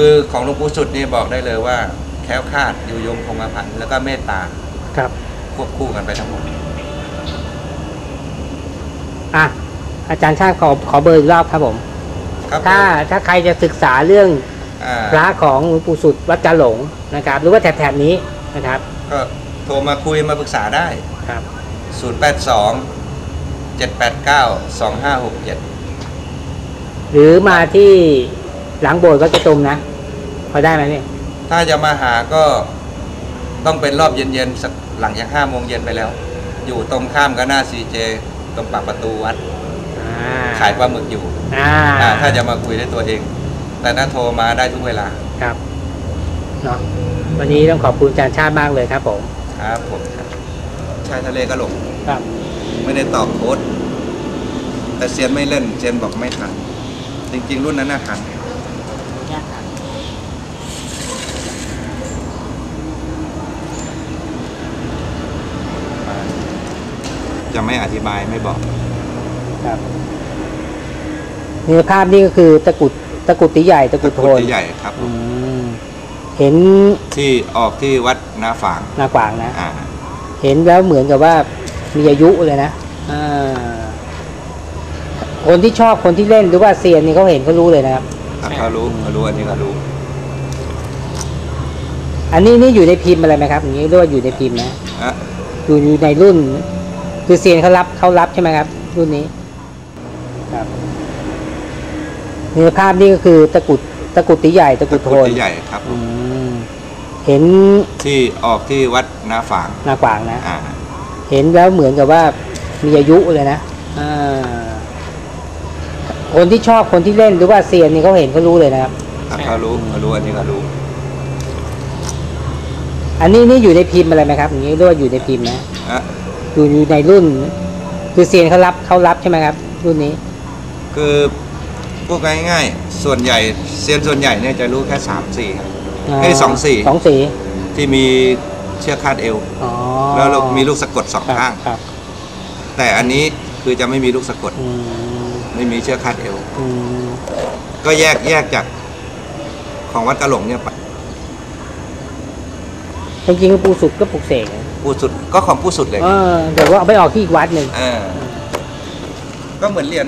คือของหลวงปู่สุดนี่บอกได้เลยว่า แคล้วคลาดอยู่ยงคงกระพันแล้วก็เมตตาครับ ควบคู่กันไปทั้งหมด อะอาจารย์ชาติขอขอเบอร์อีกรอบครับผม ครับถ้าถ้าใครจะศึกษาเรื่องอ่าพระของหลวงปู่สุดวัดจาหลงนะครับ หรือว่าแถบๆนี้นะครับก็โทรมาคุยมาปรึกษาได้ ครับ 082 789 2567 หรือมาที่ หลังโบสถ์วัดกระตุมนะ พอได้ไหมเนี่ยถ้าจะมาหาก็ต้องเป็นรอบเย็นๆสักหลังจาก5โมงเย็นไปแล้ว อยู่ตรงข้ามกับหน้าซีเจตรงปากประตูวัดอ่าขายปลาหมึกอยู่อ่าอ่าถ้าจะมาคุยได้ตัวเอง แต่ถ้าโทรมาได้ทุกเวลาครับเนาะวันนี้ต้องขอบคุณอาจารย์ชาติมากเลยครับผมครับผมครับชายทะเลก็หลงครับ ไม่ได้ตอบโค้ดแต่เซียนไม่เล่นเซียนบอกไม่ทัน จริง ๆ รุ่นนั้นน่าทัน จะไม่อธิบายไม่บอกครับเนื้อภาพนี่ก็คือตะกรุดตะกรุดตีใหญ่ตะกรุดโทนที่ใหญ่ครับอืมเห็นที่ออกที่วัดนาฝางหน้ากวางนะอ่าเห็นแล้วเหมือนกับว่ามีอายุเลยนะอ่าคนที่ชอบคนที่เล่นหรือว่าเซียนนี่เขาเห็นเขารู้เลยนะครับถ้าเขารู้เขารู้อันนี้เขารู้ อันนี้นี่อยู่ในพิมพ์อะไรไหมครับอย่างนี้เรียกว่าอยู่ในพิมพ์นะอะอยู่อยู่ในรุ่น คือเซียนเขารับเขารับใช่ไหมครับ รุ่นนี้ครับเนื้อภาพนี่ก็คือตะกรุดตะกรุดตีใหญ่ตะกรุดโทนที่ใหญ่ครับอืมเห็นที่ออกที่วัดนาฝางหน้ากวางนะอ่าเห็นแล้วเหมือนกับว่ามีอายุเลยนะอ่าคนที่ชอบคนที่เล่นหรือว่าเซียนนี่เขาเห็นเขารู้เลยนะครับถ้าเขารู้เขารู้อันนี้เขารู้ อันนี้นี่อยู่ในพิมพ์อะไรไหมครับอย่างนี้เรียกว่าอยู่ในพิมพ์นะ อะอยู่อยู่ในรุ่น คือเซียนเขารับเขารับใช่ไหมครับ รุ่นนี้ คือพูดง่ายๆ ส่วนใหญ่เซียนส่วนใหญ่เนี่ยจะรู้แค่สามสี่ครับเอ้ยสองสี่สองสี่ที่มีเชือกคาดเอวอ๋อแล้วเรามีลูกสะกดสองครับข้าง ครับ แต่อันนี้คือจะไม่มีลูกสะกด อืมไม่มีเชือกคาดเอว อืมก็แยกแยกจากของวัดกะหลงเนี่ยไปจริงๆปูสุดก็ปลุกเสกนะ ผู้สุดก็ของผู้สุดเลย เออแต่ว่าเอาไปออกที่อีกวัดหนึ่ง อ่าก็เหมือนเหรียญ